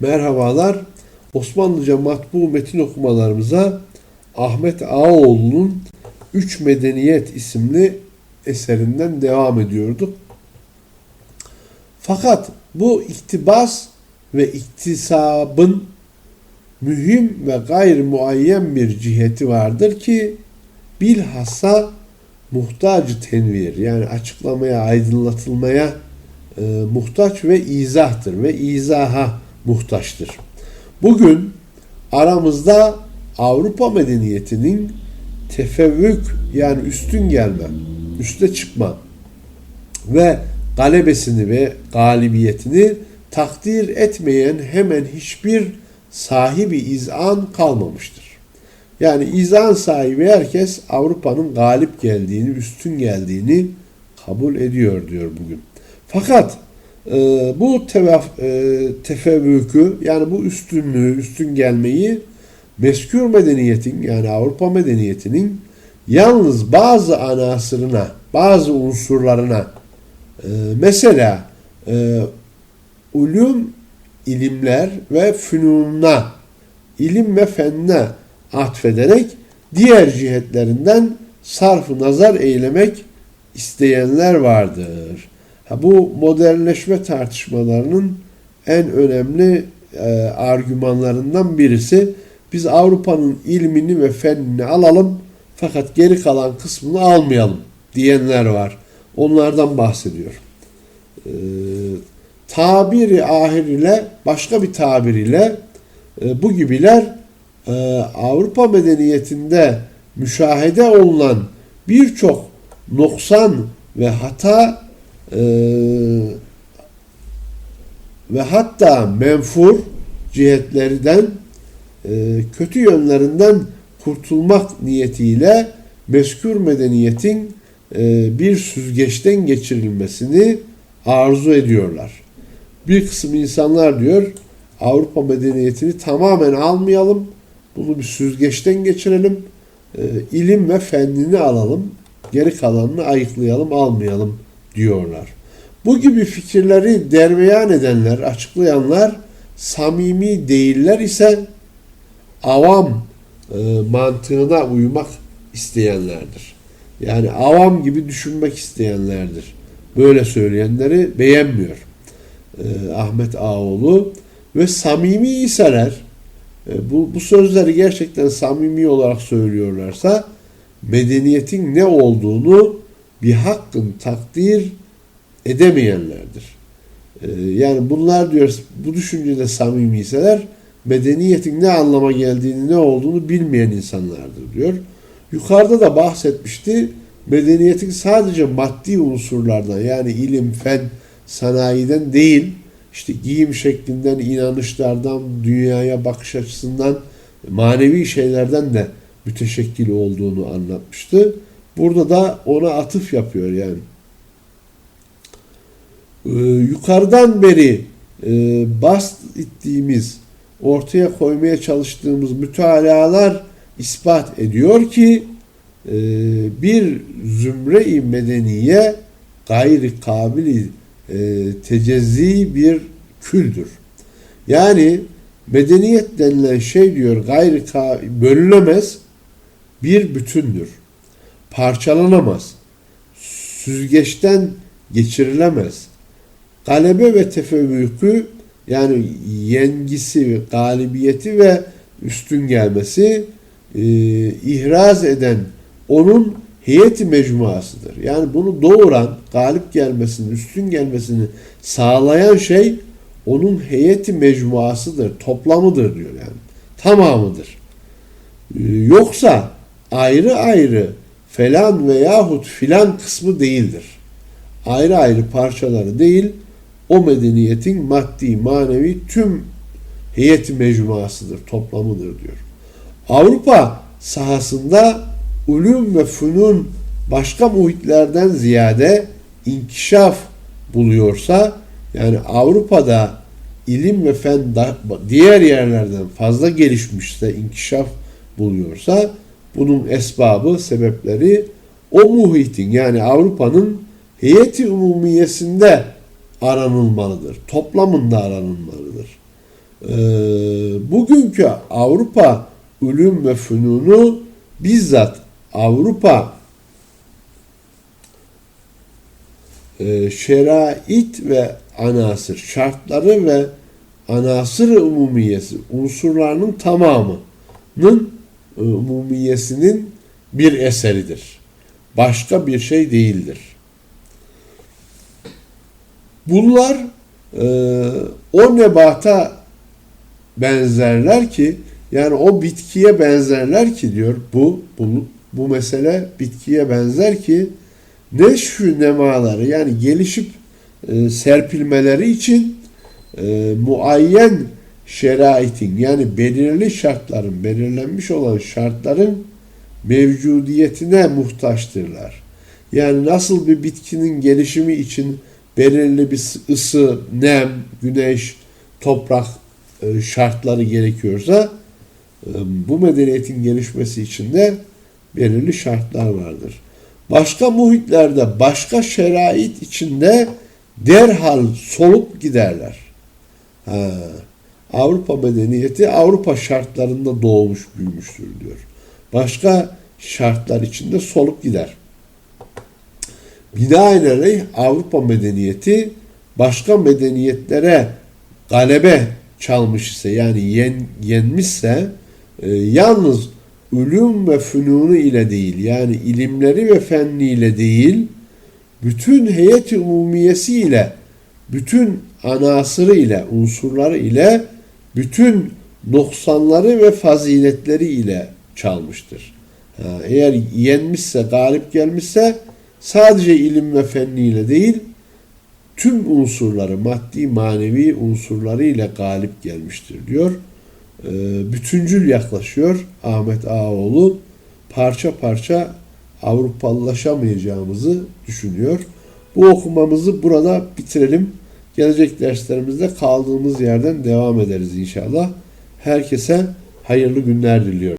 Merhabalar. Osmanlıca matbu metin okumalarımıza Ahmet Ağaoğlu'nun Üç Medeniyet isimli eserinden devam ediyorduk. Fakat bu iktibas ve iktisabın mühim ve gayr muayyen bir ciheti vardır ki bilhassa muhtacı tenvir yani açıklamaya, aydınlatılmaya e, muhtaç ve izahtır ve izaha muhtaçtır. Bugün aramızda Avrupa medeniyetinin tefevvük yani üstün gelme, üste çıkma ve galebesini ve galibiyetini takdir etmeyen hemen hiçbir sahibi izan kalmamıştır. Yani izan sahibi herkes Avrupa'nın galip geldiğini, üstün geldiğini kabul ediyor diyor bugün. Fakat e, bu tevaf, e, tefevvükü yani bu üstünlüğü, üstün gelmeyi meskür medeniyetin yani Avrupa medeniyetinin yalnız bazı anasırına, bazı unsurlarına e, mesela e, ulum ilimler ve fünunna, ilim ve fenne atfederek diğer cihetlerinden sarf nazar eylemek isteyenler vardır. Bu modernleşme tartışmalarının en önemli e, argümanlarından birisi biz Avrupa'nın ilmini ve fennini alalım fakat geri kalan kısmını almayalım diyenler var. Onlardan bahsediyor. E, tabiri ahir ile başka bir tabir ile e, bu gibiler Avrupa medeniyetinde müşahede olunan birçok noksan ve hata e, ve hatta menfur cihetlerden e, kötü yönlerinden kurtulmak niyetiyle meskür medeniyetin e, bir süzgeçten geçirilmesini arzu ediyorlar. Bir kısım insanlar diyor Avrupa medeniyetini tamamen almayalım, bunu bir süzgeçten geçirelim, e, ilim ve fennini alalım, geri kalanını ayıklayalım, almayalım diyorlar. Bu gibi fikirleri dermeyan edenler, açıklayanlar samimi değiller ise avam e, mantığına uymak isteyenlerdir. Yani avam gibi düşünmek isteyenlerdir. Böyle söyleyenleri beğenmiyor e, Ahmet Ağoğlu ve samimi iseler e, bu, bu sözleri gerçekten samimi olarak söylüyorlarsa medeniyetin ne olduğunu bir hakkın takdir edemeyenlerdir. E, yani bunlar diyor bu düşüncede samimiyseler medeniyetin ne anlama geldiğini ne olduğunu bilmeyen insanlardır diyor. Yukarıda da bahsetmişti. Medeniyetin sadece maddi unsurlardan yani ilim, fen, sanayiden değil, işte giyim şeklinden, inanışlardan, dünyaya bakış açısından, manevi şeylerden de müteşekkil olduğunu anlatmıştı. Burada da ona atıf yapıyor yani. Ee, yukarıdan beri e, bast ettiğimiz, ortaya koymaya çalıştığımız mütalalar ispat ediyor ki e, bir zümre-i medeniye gayri kabili e, tecezzi bir küldür. Yani medeniyet denilen şey diyor gayri bölünemez bir bütündür. Parçalanamaz. Süzgeçten geçirilemez. Galebe ve tefevvükü yani yengisi, galibiyeti ve üstün gelmesi e, ihraz eden onun heyeti mecmuasıdır. Yani bunu doğuran, galip gelmesini, üstün gelmesini sağlayan şey onun heyeti mecmuasıdır, toplamıdır diyor yani. Tamamıdır. Ee, yoksa ayrı ayrı falan veyahut filan kısmı değildir. Ayrı ayrı parçaları değil, o medeniyetin maddi, manevi tüm heyeti mecmuasıdır, toplamıdır diyor. Avrupa sahasında ulum ve fünun başka muhitlerden ziyade inkişaf buluyorsa yani Avrupa'da ilim ve fen diğer yerlerden fazla gelişmişse, inkişaf buluyorsa bunun esbabı, sebepleri o muhitin yani Avrupa'nın heyeti umumiyesinde aranılmalıdır. Toplamında aranılmalıdır. e, bugünkü Avrupa ülüm ve fünunu bizzat Avrupa e, şerait ve anasır, şartları ve anasır umumiyesi, unsurlarının tamamının umumiyesinin bir eseridir. Başka bir şey değildir. Bunlar e, o nebata benzerler ki yani o bitkiye benzerler ki diyor bu bu, bu mesele bitkiye benzer ki neşfü nemaları yani gelişip e, serpilmeleri için e, muayyen şeraitin yani belirli şartların belirlenmiş olan şartların mevcudiyetine muhtaçtırlar. Yani nasıl bir bitkinin gelişimi için belirli bir ısı, nem, güneş, toprak e, şartları gerekiyorsa e, bu medeniyetin gelişmesi için de belirli şartlar vardır. Başka muhitlerde, başka şerait içinde derhal solup giderler. Ha, Avrupa medeniyeti Avrupa şartlarında doğmuş büyümüştür diyor. Başka şartlar içinde solup gider. Binaenaleyh Avrupa medeniyeti başka medeniyetlere galebe çalmış ise yani yen, yenmişse e, yalnız ülüm ve fünunu ile değil yani ilimleri ve fenniyle değil bütün heyeti umumiyesi ile bütün anasırı ile unsurları ile bütün noksanları ve faziletleri ile çalmıştır. Eğer yenmişse, galip gelmişse sadece ilim ve fenniyle değil, tüm unsurları, maddi manevi unsurları ile galip gelmiştir diyor. E, bütüncül yaklaşıyor Ahmet Ağaoğlu. Parça parça Avrupalılaşamayacağımızı düşünüyor. Bu okumamızı burada bitirelim. Gelecek derslerimizde kaldığımız yerden devam ederiz inşallah. Herkese hayırlı günler diliyorum.